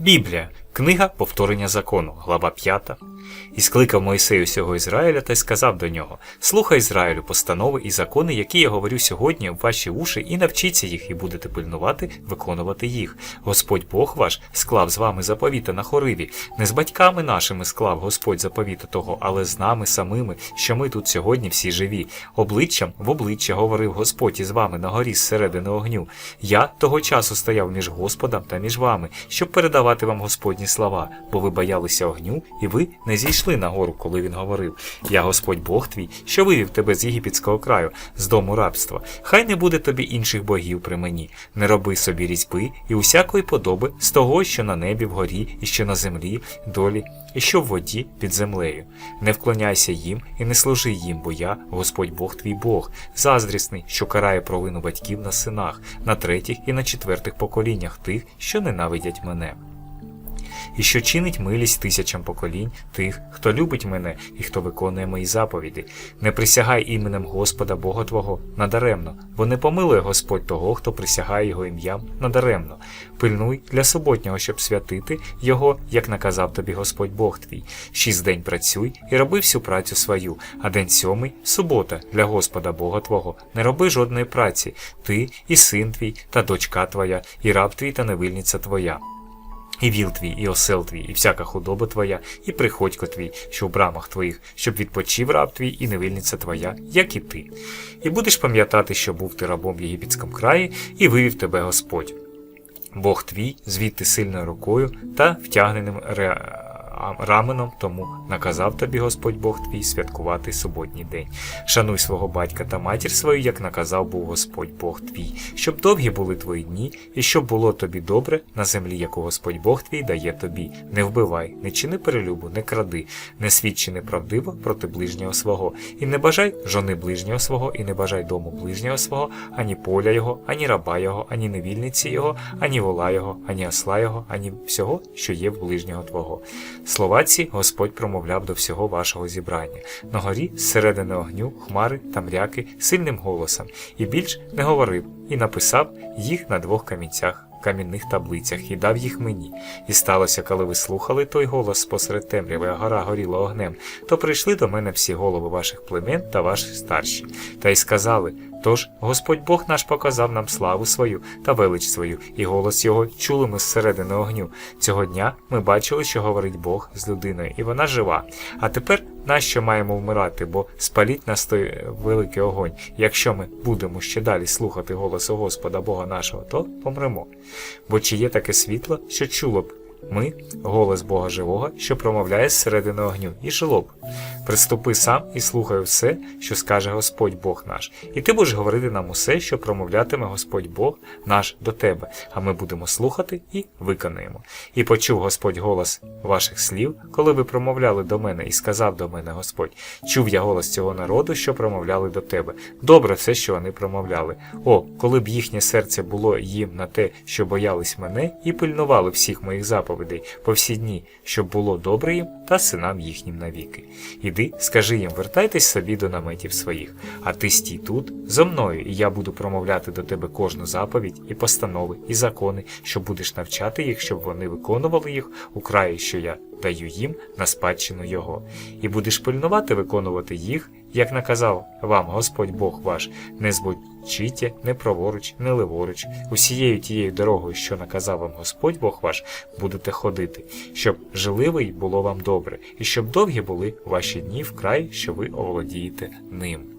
Біблія, книга повторення закону, глава 5. І скликав Мойсей усього Ізраїля та й сказав до нього: Слухай Ізраїлю постанови і закони, які я говорю сьогодні в ваші уші, і навчіться їх, і будете пильнувати, виконувати їх. Господь Бог ваш склав з вами заповіта на хориві. Не з батьками нашими склав Господь заповіта того, але з нами самими, що ми тут сьогодні всі живі. Обличчям в обличчя говорив Господь із вами на горі зсередини огню. Я того часу стояв між Господом та між вами, щоб передавати вам Господні слова, бо ви боялися огню, і ви не зійшли на гору, коли він говорив: Я Господь Бог твій, що вивів тебе з єгипетського краю, з дому рабства. Хай не буде тобі інших богів при мені. Не роби собі різьби і усякої подоби з того, що на небі вгорі, і що на землі, долі, і що в воді під землею. Не вклоняйся їм і не служи їм, бо я, Господь Бог твій Бог, заздрісний, що карає провину батьків на синах, на третіх і на четвертих поколіннях тих, що ненавидять мене і що чинить милість тисячам поколінь тих, хто любить мене і хто виконує мої заповіді. Не присягай іменем Господа Бога Твого надаремно, бо не помилує Господь того, хто присягає його ім'ям надаремно. Пильнуй для суботнього, щоб святити його, як наказав тобі Господь Бог твій. Шість день працюй і роби всю працю свою, а день сьомий субота для Господа Бога Твого. Не роби жодної праці, ти і син твій, та дочка твоя, і раб твій та невильниця твоя. І віл твій, і осел твій, і всяка худоба твоя, і приходько твій, що в брамах твоїх, щоб відпочив раб твій і невильниця твоя, як і ти. І будеш пам'ятати, що був ти рабом в єгипетському краї, і вивів тебе Господь. Бог твій, звідти сильною рукою та втягненим ре... раменом, тому наказав тобі Господь Бог твій святкувати суботній день. Шануй свого батька та матір свою, як наказав був Господь Бог твій, щоб довгі були твої дні, і щоб було тобі добре на землі, яку Господь Бог твій дає тобі. Не вбивай, не чини перелюбу, не кради, не свідчи неправдиво проти ближнього свого, і не бажай жони ближнього свого, і не бажай дому ближнього свого, ані поля його, ані раба його, ані невільниці його, ані вола його, ані осла його, ані всього, що є в ближнього твого. Слова ці Господь промовляв до всього вашого зібрання. На горі зсередини огню, хмари та мряки сильним голосом, і більш не говорив, і написав їх на двох камінцях. Камінних таблицях і дав їх мені. І сталося, коли ви слухали той голос посеред темряви, а гора горіла огнем, то прийшли до мене всі голови ваших племен та ваші старші, та й сказали: Тож Господь Бог наш показав нам славу свою та велич свою, і голос його чули ми зсередини огню. Цього дня ми бачили, що говорить Бог з людиною, і вона жива. А тепер нащо маємо вмирати, бо спаліть нас той великий огонь. Якщо ми будемо ще далі слухати голосу Господа Бога нашого, то помремо. Бо чи є таке світло, що чуло б ми, голос Бога живого, що промовляє зсередини огню, і жило б. Приступи сам і слухай все, що скаже Господь Бог наш, і ти будеш говорити нам усе, що промовлятиме Господь Бог наш до тебе, а ми будемо слухати і виконаємо. І почув Господь голос ваших слів, коли ви промовляли до мене, і сказав до мене Господь: Чув я голос цього народу, що промовляли до тебе. Добре все, що вони промовляли. О, коли б їхнє серце було їм на те, що боялись мене, і пильнували всіх моїх заповідей по всі дні, щоб було добре їм та синам їхнім навіки. Іди, скажи їм, вертайтесь собі до наметів своїх, а ти стій тут зо мною, і я буду промовляти до тебе кожну заповідь, і постанови, і закони, що будеш навчати їх, щоб вони виконували їх у краї, що я даю їм на спадщину його. І будеш пильнувати виконувати їх, як наказав вам Господь Бог ваш, не збочіте, не праворуч, не леворуч, усією тією дорогою, що наказав вам Господь Бог ваш, будете ходити, щоб живливий було вам добре, і щоб довгі були ваші дні в край, що ви оволодієте ним.